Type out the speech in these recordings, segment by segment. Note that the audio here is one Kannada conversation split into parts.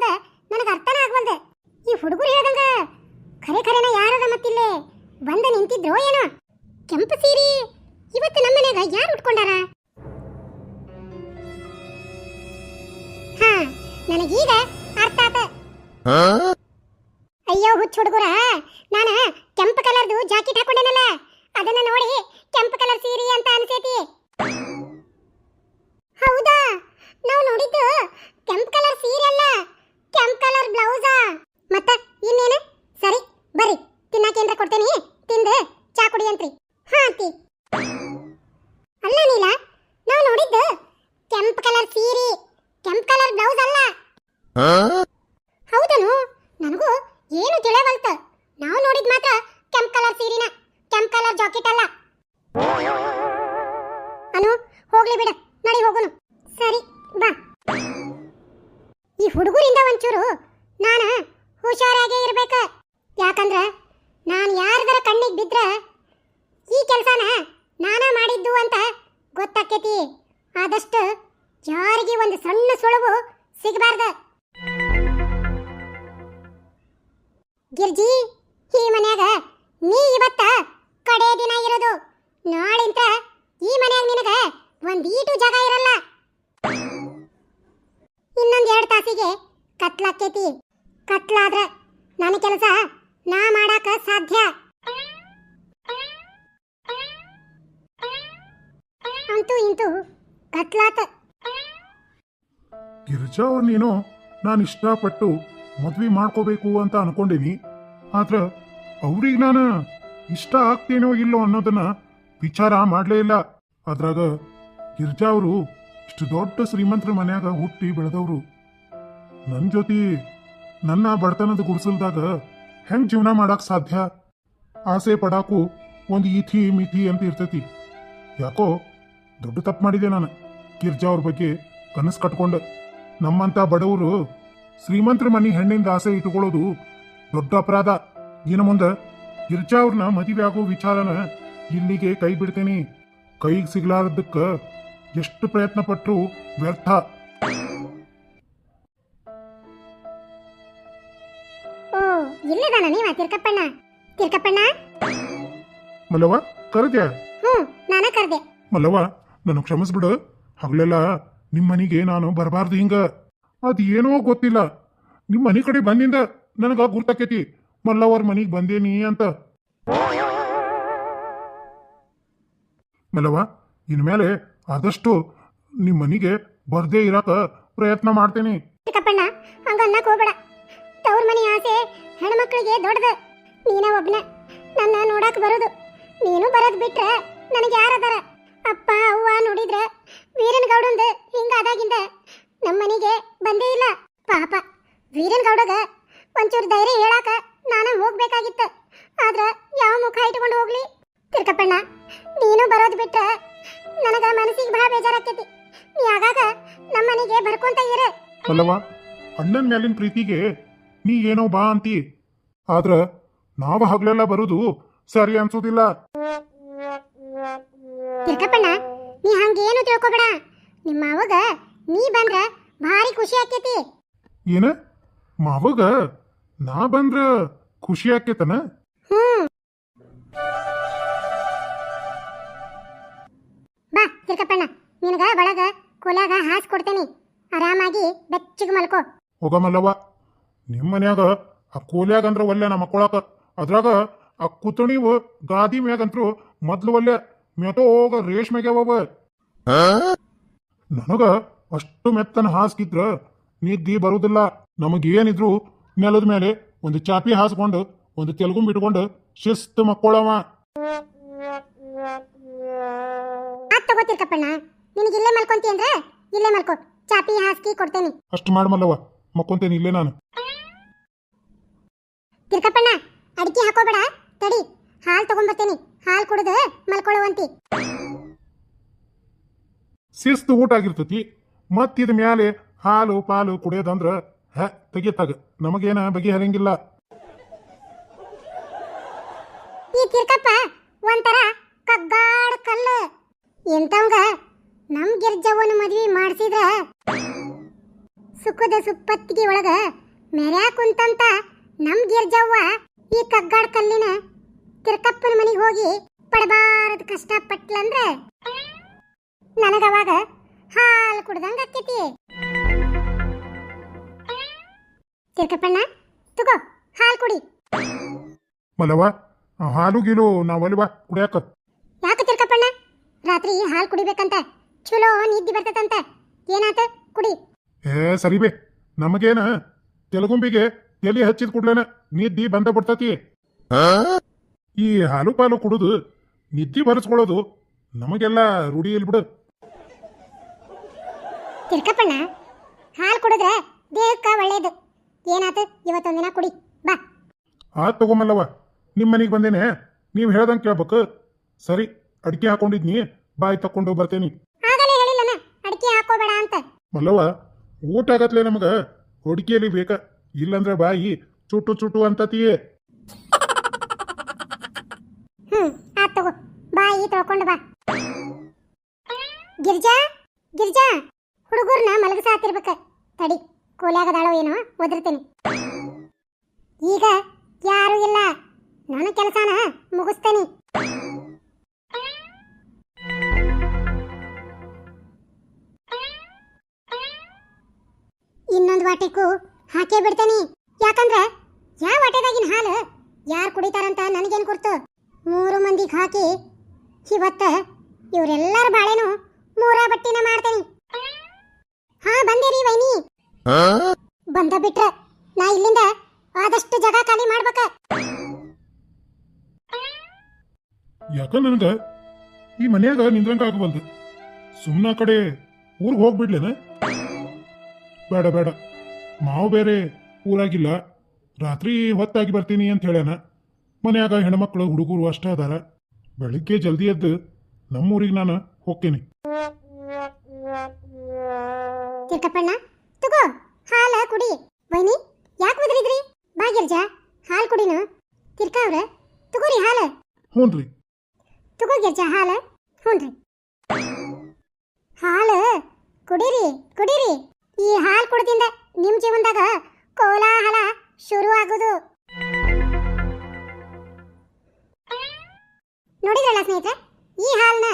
ಅನ್ನೋದು ನನಗೆ ಅರ್ಥನೇ ಆಗವಲ್ದು. ಈ ಹುಡುಗರು ಹೇಳ್ದಂಗ ಖರೆ ಖರೆನ ಯಾರದ ಮತ್ತಿಲ್ಲಿ? ಬಂದ ನಿಂತಿದ್ರೋ ಏನೋ? ಕೆಂಪು ಸೀರಿ? ಇವತ್ತು ನಮ್ಮ ಮನೆಗ ಯಾರು ಉಟ್ಕೊಂಡಾರ? ಹಾ ನನಗೀಗ ಅರ್ಥ ಆತ. ಅಯ್ಯೋ ಹುಚ್ಚ ಹುಡುಗರ ನಾನು ಕೆಂಪು ಕಲರ್ದು ಜಾಕೆಟ್ ಹಾಕೊಂಡೇನಲ್ಲ? ಅದನ್ನ ನೋಡಿ ಕೆಂಪು ಕಲರ್ ಸೀರಿ ಅಂತ ಅನ್ಸೈತಿ. ಹೌದಾ? ನಾವು ನೋಡಿದ್ದು ಹುಡುಗರಿಂದ ಒಂಚೂರು ನಾನು ಹುಷಾರಾಗೇ ಇರಬೇಕು. ಯಾಕಂದ್ರೆ ನಾನು ಯಾರದರ ಕಣ್ಣಿಗೆ ಬಿದ್ರ ಈ ಕೆಲಸನ ನಾನ ಮಾಡಿದ್ದು ಅಂತ ಗೊತ್ತಾಕೇತಿ ಆದಷ್ಟು ಯಾರಿಗೆ ಒಂದು ಸಣ್ಣ ಸುಳುವು ಸಿಗಬಾರ್ದು. ಗಿರ್ಜಿ, ಈ ಮನ್ಯಾಗ ನೀ ಇವತ್ತ ಕಡೆ ದಿನ ಇರೋದು. ನಾಳಿಂತ ಈ ಮನ್ಯಾಗ ನಿನಗ ಒಂದೀಟು ಜಾಗ ಇರಲ್ಲ. ಇನ್ನೊಂದ್ ಎರಡು ತಾಸಿಗೆ ಕತ್ಲಾಕೇತಿ ಕತ್ಲಾದ್ರ ನನ್ನ ಕೆಲಸ ನಾ ಮಾಡಾಕ ಸಾಧ್ಯ. ಅಂತೂ ಇಂತೂ ಕತ್ಲಾತ. ಗಿರಿಜಾ ನೀನು ನಾನು ಇಷ್ಟಪಟ್ಟು ಮದ್ವೆ ಮಾಡ್ಕೋಬೇಕು ಅಂತ ಅನ್ಕೊಂಡಿನಿ. ಆದ್ರ ಅವ್ರಿಗೆ ನಾನು ಇಷ್ಟ ಆಗ್ತೇನೋ ಇಲ್ಲೋ ಅನ್ನೋದನ್ನ ವಿಚಾರ ಮಾಡಲೇ ಇಲ್ಲ. ಅದ್ರಾಗ ಗಿರಿಜಾ ಅವರು ಇಷ್ಟು ದೊಡ್ಡ ಶ್ರೀಮಂತರ ಮನ್ಯಾಗ ಹುಟ್ಟಿ ಬೆಳೆದವರು. ನನ್ನ ಜೊತೆ ನನ್ನ ಬಡತನದ ಗುಡಿಸಲ್ದಾಗ ಹೆಂಗ್ ಜೀವನ ಮಾಡಕ್ ಸಾಧ್ಯ? ಆಸೆ ಪಡಾಕು ಒಂದು ಈಥಿ ಮಿಥಿ ಅಂತ ಇರ್ತೈತಿ. ಯಾಕೋ ದೊಡ್ಡ ತಪ್ಪು ಮಾಡಿದೆ ನಾನು ಗಿರ್ಜಾ ಅವ್ರ ಬಗ್ಗೆ ಕನಸು ಕಟ್ಕೊಂಡೆ. ನಮ್ಮಂತ ಬಡವರು ಶ್ರೀಮಂತರ ಮನೆ ಹೆಣ್ಣಿಂದ ಆಸೆ ಇಟ್ಕೊಳ್ಳೋದು ದೊಡ್ಡ ಅಪರಾಧ. ಇನ್ನು ಮುಂದೆ ಗಿರ್ಜಾ ಅವ್ರನ್ನ ಮದುವೆ ಆಗೋ ವಿಚಾರನ ಇಲ್ಲಿಗೆ ಕೈ ಬಿಡ್ತೇನೆ. ಕೈಗೆ ಸಿಗ್ಲಾರದಕ್ಕ ಎಷ್ಟು ಪ್ರಯತ್ನ ಪಟ್ಟರು ವ್ಯರ್ಥ. ಓ ಇಲ್ಲದಾನ ನೀವ ತಿರ್ಕಪ್ಪಣ್ಣ. ತಿರ್ಕಪ್ಪಣ್ಣ? ಮಲ್ಲವ ಕರೆದ್ಯಾ? ಹ್ಞೂ ನಾನ ಕರ್ದೆ. ಮಲ್ಲವ್ವ ನನಗೆ ಕ್ಷಮಿಸ್ಬಿಡು. ಹಗಲೆಲ್ಲ ನಿಮ್ಮ ಮನೆಗೆ ನಾನು ಬರಬಾರ್ದು ಹಿಂಗ. ಅದು ಏನೋ ಗೊತ್ತಿಲ್ಲ. ನಿಮ್ಮ ಮನೆ ಕಡೆ ಬಂದಿಂದ ನನಗ ಗುರ್ತಾಕೈತಿ ಮಲ್ಲವ್ರ ಮನೆಗೆ ಬಂದೇನಿ ಅಂತ. ಮಲ್ಲವ ಇನ್ಮೇಲೆ ಆದಷ್ಟು ನಿಮ್ಮ ಮನೆಗೆ ಬರ್ದೇ ಇರಾಕ ಪ್ರಯತ್ನ ಮಾಡ್ತೀನಿ. ಚಿಕ್ಕಪ್ಪಣ್ಣ ಹಂಗ ಅನ್ನಕ್ ಹೋಗ್ಬೇಡ. ತವ್ರ ಮನೆ ಆಸೆ ಹೆಣ್ಮಕ್ಳಿಗೆ ದೊಡ್ಡದು. ನೀನ ಒಬ್ನ, ನನ್ನ ನೋಡಕ್ ಬರೋದು. ನೀನು ಬರೋದ್ ಬಿಟ್ರೆ ನನಗೆ ಯಾರದಾರ ಅಪ್ಪ, ಅವ್ವ ನೋಡಿದ್ರೆ ವೀರನ್ ಗೌಡಂದು ಹಿಂಗಾದಾಗಿಂದ ನಮ್ಮ ಮನೆಗೆ ಬಂದೇ ಇಲ್ಲ. ಪಾಪ ವೀರನ್ ಗೌಡಗ ಒಂಚೂರು ಧೈರ್ಯ ಹೇಳಾಕ ನಾನು ಹೋಗ್ಬೇಕಾಗಿತ್ತು. ಆದ್ರ ಯಾವ ಮುಖ ಇಟ್ಕೊಂಡು ಹೋಗ್ಲಿ? ತಿರ್ಕಪ್ಪಣ್ಣ, ನೀನು ಬರೋದ್ ಬಿಟ್ರೆ ನನಗ ಮನಸ್ಸಿಗೆ ಬಹಳ ಬೇಜಾರಾಗ್ತೈತಿ. ನೀ ಆಗಾಗ ನಮ್ಮ ಮನೆಗೆ ಬರ್ಕೊಂತ ಇರ. ಮಲ್ಲವ ಅಣ್ಣನ ಮೇಲಿನ ಪ್ರೀತಿಗೆ ನೀ ಏನೋ ಬಾ ಅಂತಿ. ಆದ್ರ ನಾವು ಹಗಲೆಲ್ಲ ಬರುದು ಸರಿ ಅನ್ಸೋದಿಲ್ಲ. ತಿರ್ಕಪ್ಪಣ್ಣ ನೀ ಹಂಗೇನು ತಿಳ್ಕೊಬೇಡ. ನಿಮ್ಮ ಅವಗ ನೀ ಬಂದ್ರ ಭಾರಿ ಖುಷಿ ಆಕೇತಿ ಏನ? ಮಾವಗ ನಾ ಬಂದ್ರ ಖುಷಿ ಆಕೇತನ ಹ್ಮ್. ತಿರ್ಕಪ್ಪಣ್ಣ ನಿನಗ ಒಳಗ ಕೊಲಾಗ ಹಾಸ್ ಕೊಡ್ತೇನಿ. ಆರಾಮಾಗಿ ಬೆಚ್ಚಿಗೆ ಮಲ್ಕೋ. ಹೋಗ ಮಲ್ಲವ್ವ. ನಿಮ್ಮ ಮನ್ಯಾಗ ಆ ಕೂಲ್ಯಾಗ ಅಂದ್ರೆ ಒಲ್ಲೆ ನಮ್ಮ ಮಕ್ಕಳಾಕ ಅದ್ರಾಗ ಆ ಕುತಣಿವು ಗಾದಿ ಮ್ಯಾಗಂತ್ರು ಮೊದ್ಲು ಒಲ್ಲೆ ಮೆತೋ ಹೋಗ ರೇಷ್ಮೆಗ್ಯಾವವ ನನಗ ಅಷ್ಟು ಮೆತ್ತನ ಹಾಸ್ಗಿದ್ರ ನಿದ್ದಿ ಬರುವುದಿಲ್ಲ ನಮಗೇನಿದ್ರು ನೆಲದ ಮೇಲೆ ಒಂದು ಚಾಪಿ ಹಾಸ್ಕೊಂಡು ಒಂದು ತೆಲುಗು ಬಿಟ್ಕೊಂಡು ಶಿಸ್ತು ಮಕ್ಕೊಳವ. ಆತ್ ತಗೋ ತಿರ್ಕಪ್ಪಣ್ಣ ನಿನಗೆ ಇಲ್ಲೇ ಮಲ್ಕೊಂತಿ ಅಂದ್ರೆ ಇಲ್ಲೇ ಮಲ್ಕೋ. ಚಾಪಿ ಹಾಸ್ಕಿ ಕೊಡ್ತೇನೆ. ಅಷ್ಟು ಮಾಡಮಲ್ಲವ ಮಕ್ಕೊಂತೇನೆ ಇಲ್ಲೇ ನಾನು. ತಿರ್ಕಪ್ಪಣ್ಣ ಅಡಿಕೆ ಹಾಕೋಬೇಡ ತಡಿ. ಹಾಲು ತಗೊಂಬರ್ತೇನೆ ಹಾಲು ಕುಡಿದು ಮಲ್ಕೊಳ್ಳುವಂತಿ. ಶಿಸ್ತು ಊಟ ಆಗಿರ್ತತಿ ಮತ್ತಿದ ಮ್ಯಾಲೆ ಹಾಲು ಪಾಲು ಕುಡಿಯೋದಂದ್ರ ಹ ತೆಗಿತಾಗ ನಮಗೇನ ಬಗೆಹರಂಗಿಲ್ಲ ಈ ತಿರ್ಕಪ್ಪ ಒಂಥರ ಕಗ್ಗಾಡ ಕಲ್ಲು. ಎಂತವಂಗ ನಮ್ ಗಿರ್ಜವ್ವನ ಮದ್ವಿ ಮಾಡ್ಸಿದ್ರ? ಸುಖದ ಸುಪ್ಪತ್ತಿಗೆ ಒಳಗ ಮೆರ್ಯಾ ಕುಂತಂತ ನಮ್ ಗಿರ್ಜವ್ವ ಈ ಕಗ್ಗಾಡ್ ಕಲ್ಲಿನ ತಿರ್ಕಪ್ಪನ ಮನೆಗೆ ಹೋಗಿ ಪಡಬಾರದು ಕಷ್ಟಪಟ್ಲಂದ್ರೆ? ನನಗವಾಗ ಹಾಲು ಕುಡ್ದಂಗ ಆಕ್ಕೈತಿ. ತಿರ್ಕಪ್ಪಣ್ಣ, ತಗೋ, ಹಾಲು ಕುಡಿ. ಮಲವ ಹಾಲು ಗೀಲು ನಾವಲ್ವಾ ಕುಡಿಯಾಕ. ರಾತ್ರಿ ಹಾಲು ಕುಡಿಬೇಕಂತ. ಚಲೋ ನಿದ್ದೆ ಬರ್ತದಂತ. ಏನಾತ? ಕುಡಿ. ಏ ಸರಿ ಬೇ. ನಮಗೇನ? ತೆಲಗುಂಬಿಗೆ ತಲೆ ಹಚ್ಚಿದ ಕೂಡ್ಲೇನ ನಿದ್ದಿ ಬಂದ ಬಿಡ್ತತಿ. ಈ ಹಾಲು ಪಾಲು ಕುಡುದು ನಿದ್ದಿ ಬರೆಸ್ಕೊಳ್ಳೋದು ನಮಗೆಲ್ಲ ರೂಢಿ ಇಲ್ ಬಿಡು ತಿರ್ಕಪ್ಪಣ್ಣ ಹಾಲು ಕುಡಿದ್ರೆ ದೇಹಕ್ಕೆ ಒಳ್ಳೇದು. ಏನಾತ? ಇವತ್ತೊಂದಿನ ಕುಡಿ. ಬಾ. ಆ ತಗೊಂಬಲ್ಲವ ನಿಮ್ಮ ಮನೆಗೆ ಬಂದೇನೆ. ನೀವು ಹೇಳ್ದಂಗೆ ಕೇಳ್ಬೇಕು. ಸರಿ ಅಡಿಕೆ ಹಾಕೊಂಡಿದ್ನಿ. ಬಾಯಿ ತಕೊಂಡು ಬರ್ತೇನಿ. ಆಗಲೇ ಹೇಳಿಲ್ಲನ ಅಡಿಕೆ ಹಾಕೋಬೇಡ ಅಂತ. ಮಲ್ಲವ ಊಟ ಆಗತ್ಲೆ ನಮಗ? ಹೊಡಿಕೆಯಲ್ಲಿ ಬೇಕ. ಇಲ್ಲಂದ್ರೆ ಬಾಯಿ ಚುಟ್ಟು ಚುಟ್ಟು ಅಂತತಿಯೇ ಹ್ಮ್ ಆತ್ ತಗೋ. ಬಾಯಿ ತೊಳ್ಕೊಂಡು ಬಾ. ಗಿರ್ಜಾ ಗಿರ್ಜಾ ಹುಡುಗರ್ನ ಮಲಗಸಾತಿರ್ಬೇಕ ತಡಿ ಕೋಲಾಗದಾಳೋ ಏನೋ ಒದರ್ತೇನೆ. ಈಗ ಯಾರು ಇಲ್ಲ. ನಾನು ಕೆಲಸನ ಮುಗಿಸ್ತೇನೆ. ವಾಟೆಗೂ ಹಾಕೇ ಬಿಡ್ತೇನಿ. ಯಾಕಂದ್ರೆ ಯಾವ ವಾಟೆದಾಗಿನ ಹಾಲು ಯಾರು ಕುಡಿತಾರಂತ ನನಗೇನು ಕೊಡ್ತು ಮೂರು ಮಂದಿಗೆ ಹಾಕಿ ಇವತ್ತ ಇವರೆಲ್ಲರ ಬಾಳೆನು ಮೂರ ಬಟ್ಟಿನ ಮಾಡ್ತೇನಿ. ಹಾ ಬಂದಿರಿ ವೈನಿ. ಬಂದ ಬಿಟ್ರ ನಾ ಇಲ್ಲಿಂದ ಆದಷ್ಟು ಜಾಗ ಖಾಲಿ ಮಾಡ್ಬೇಕ. ಯಾಕ ನನಗ? ಈ ಮನ್ಯಾಗ ನಿಂದ್ರಂಗ ಆಗಬಲ್ದು ಸುಮ್ಮನ ಕಡೆ ಊರಿಗೆ ಹೋಗ್ಬಿಡ್ಲೇನ? ಬೇಡ ಬೇಡ. ಮಾವು ಬೇರೆ ಊರಾಗಿಲ್ಲ. ರಾತ್ರಿ ಹೊತ್ತಾಗಿ ಬರ್ತೀನಿ ಅಂತ ಹೇಳ್ಯಾನ. ಮನ್ಯಾಗ ಹೆಣ್ಮಕ್ಳು ಹುಡುಗರು ಅಷ್ಟೇ ಅದಾರ. ಬೆಳಿಗ್ಗೆ ಜಲ್ದಿ ಎದ್ದು ನಮ್ಮೂರಿಗೆ ನಾನು ಹೋಗ್ತೀನಿ. ತಿರ್ಕಪ್ಪಣ್ಣ ತಗೋ ಹಾಲ ಕುಡಿ. ವೈನಿ ಯಾಕೆ ಮದ್ರಿದ್ರಿ ಬಾ ಗಿರ್ಜಾ ಹಾಲು ಕುಡಿನು. ತಿರ್ಕ ಅವ್ರ ತಗೋರಿ ಹಾಲ. ಹ್ಞೂನ್ರಿ ತಗೋ ಗಿರ್ಜ ಹಾಲ. ಹ್ಞೂನ್ರಿ ಹಾಲು ಕುಡೀರಿ ಕುಡೀರಿ. ಈ ಹಾಲು ಕುಡ್ದಿಂದ ನಿಮ್ ಜೀವನದಾಗ ಕೋಲಾಹಲ ಶುರು ಆಗೋದು ನೋಡಿದ್ರಲ್ಲ ಸ್ನೇಹಿತರೆ, ಈ ಹಾಲ್ನ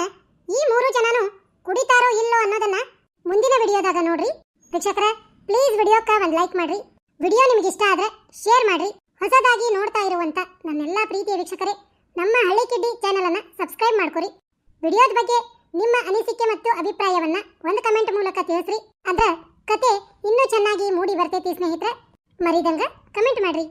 ಈ ಮೂರು ಜನನು ಕುಡಿತಾರೋ ಇಲ್ಲೋ ಅನ್ನೋದನ್ನ ಮುಂದಿನ ವಿಡಿಯೋದಾಗ ನೋಡ್ರಿ. ವೀಕ್ಷಕರೇ ಪ್ಲೀಸ್ ವಿಡಿಯೋಕ್ಕ ಒಂದು ಲೈಕ್ ಮಾಡ್ರಿ. ವಿಡಿಯೋ ನಿಮ್ಗೆ ಇಷ್ಟ ಆದ್ರೆ ಶೇರ್ ಮಾಡ್ರಿ. ಹೊಸದಾಗಿ ನೋಡ್ತಾ ಇರುವಂತ ನನ್ನೆಲ್ಲ ಪ್ರೀತಿಯ ವೀಕ್ಷಕರೇ, ನಮ್ಮ ಹಳ್ಳಿ ಕಿಡ್ಡಿ ಚಾನೆಲ್ ಅನ್ನ ಸಬ್ಸ್ಕ್ರೈಬ್ ಮಾಡ್ಕೊರಿ. ವಿಡಿಯೋದ ಬಗ್ಗೆ ನಿಮ್ಮ ಅನಿಸಿಕೆ ಮತ್ತು ಅಭಿಪ್ರಾಯವನ್ನ ಒಂದು ಕಮೆಂಟ್ ಮೂಲಕ ತಿಳಿಸ್ರಿ. ಅದ ಕತೆ ಚೆನ್ನಾಗಿ ಮೂಡಿ ಬರ್ತೈತಿ ಸ್ನೇಹಿತರೆ. ಮರಿದಂಗ ಕಮೆಂಟ್ ಮಾಡ್ರಿ.